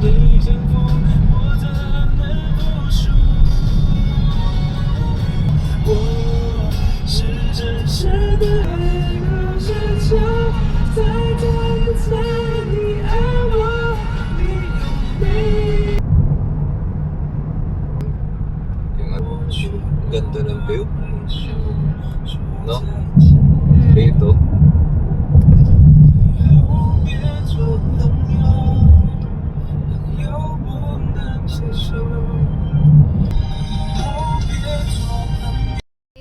你征服我的每个不属于我我没多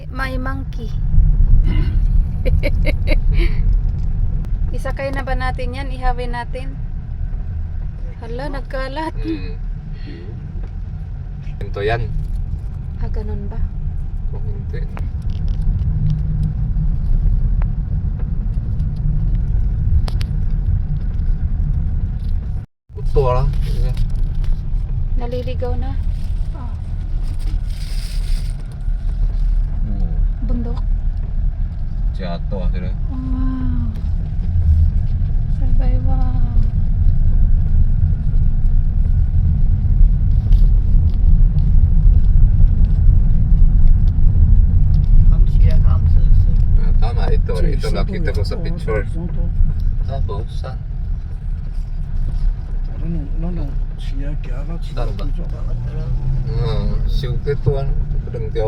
My monkey. Isakay na ba natin yan? Ihawin natin? Hala, nagkalat. Ito yan. Ah, ganun ba? Kung hindi. Ito lang. Naliligaw na. Oh, Hmm. bundok. Jatuh akhirnya. Wow. Wow. Nah, tama ito. Ito nakita ko sa picture. Tapos, saan? non, non, non, s'il y a cave, Non, si vous toi, me dire.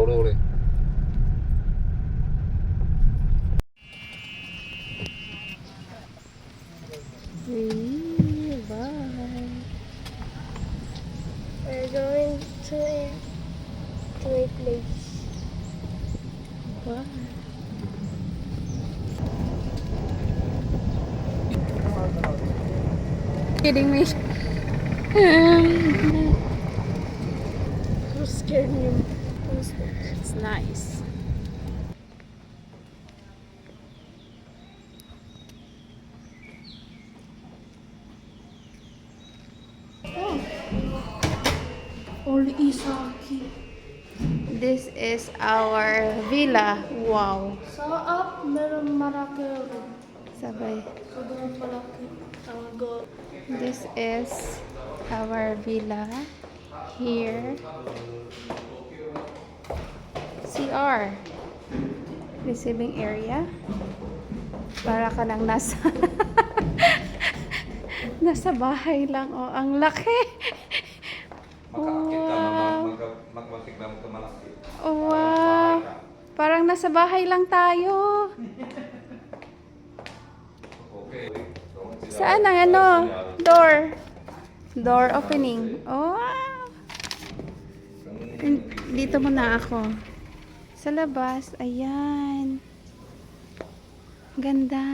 We're going to a, place. Kidding me? Who scared me? It's nice. Only Isaki. This is our villa. Wow. Sa up, meron maraki rin. Sabay. Sobrang malaki. Ang go. This is our villa. Here. CR. Receiving area. Para ka nang nasa nasa bahay lang. Oh, ang laki. Wow. magmatiklam ka malaki. Wow. Parang nasa bahay lang tayo. Okay. Saan ang ano? Door. Door opening. Oh. Dito muna ako. Sa labas. Ayan. Ganda.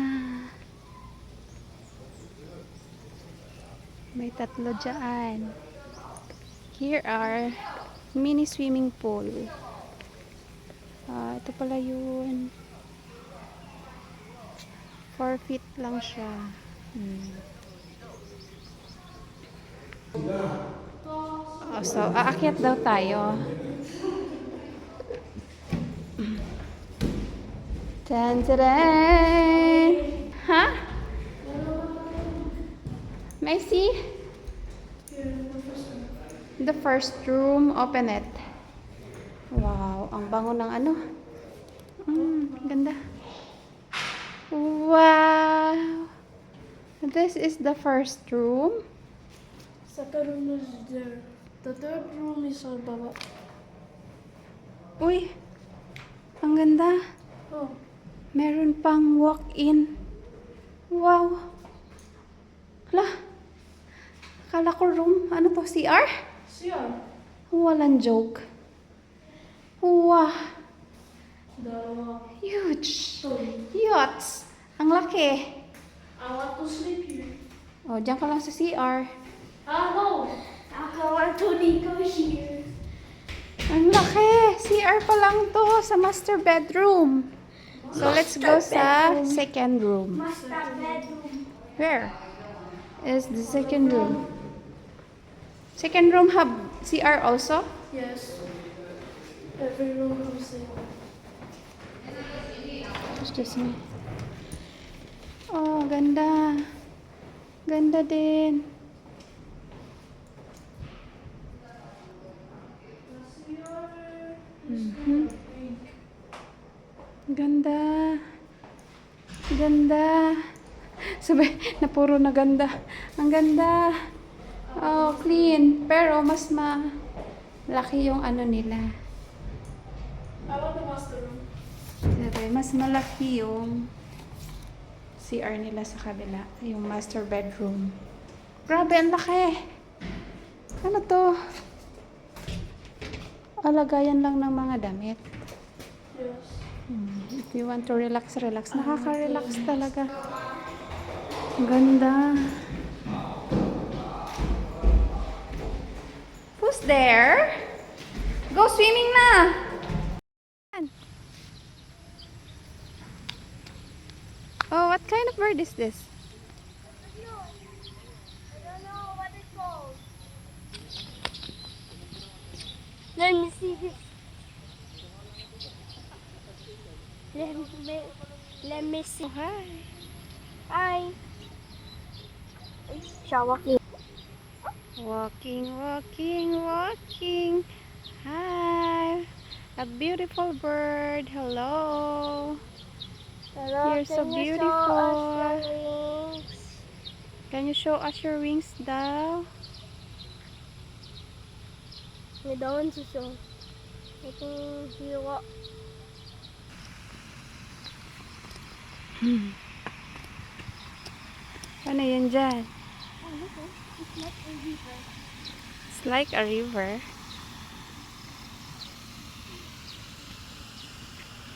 May tatlo dyan. Here are mini swimming pool. Ah, ito pala yun. 4 feet lang siya. Hmm. Oh, so, aakyat daw tayo. Tan taran! Ha? May I see? The first room, open it. Wow, ang bango ng ano. Mm, ganda. Wow! This is the first room. Second room is there. The third room is sa baba. Uy, ang ganda. Oh, Meron pang walk-in. Wow. Hala. Akala ko room. Ano to? CR? siya. Walang joke. Wow. Dalawa. Huge. Yachts. Ang laki. I want to sleep here. O, dyan ka lang sa CR. Ah, no. I want to go here. Ang laki. CR pa lang to sa master bedroom. So, let's go sa second room. Master bedroom. Where is the second room? Second room have CR also? Yes. Every room has it. Excuse me. Oh, ganda. Ganda din. Ganda. Ganda. Sabi, na puro na ganda. Ang ganda. Oh, clean. Pero mas ma laki yung ano nila. I want the master room. Sabi, mas malaki yung CR nila sa kabila. Yung master bedroom. Grabe, ang laki. Ano to? Alagayan lang ng mga damit. Yes. Hmm, If you want to relax, relax. Nakaka-relax talaga. Ang ganda. Who's there? Go swimming na! Oh, what kind of bird is this? Let me see this. Let me, let me see. Hi. Hi. Siya walking. Walking, walking, walking. Hi. A beautiful bird. Hello. Hello, You're so you beautiful. wings? Can you show us your wings daw? We don't want to show. I think you walk. Ano yun dyan? It's like a river. It's like a river.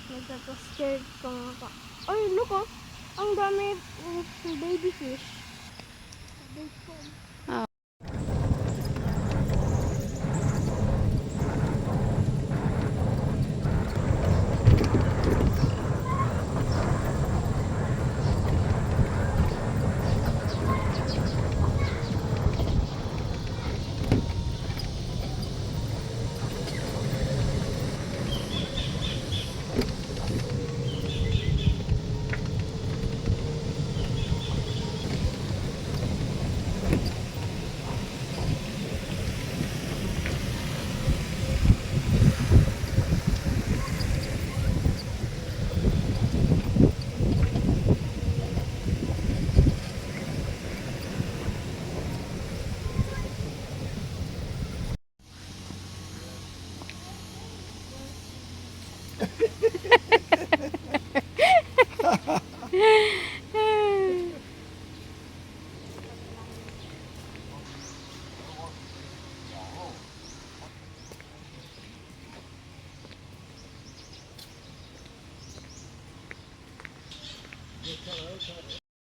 Nagkaka-scared ka nga pa. Ay, look oh. Ang dami baby fish. Big one. church.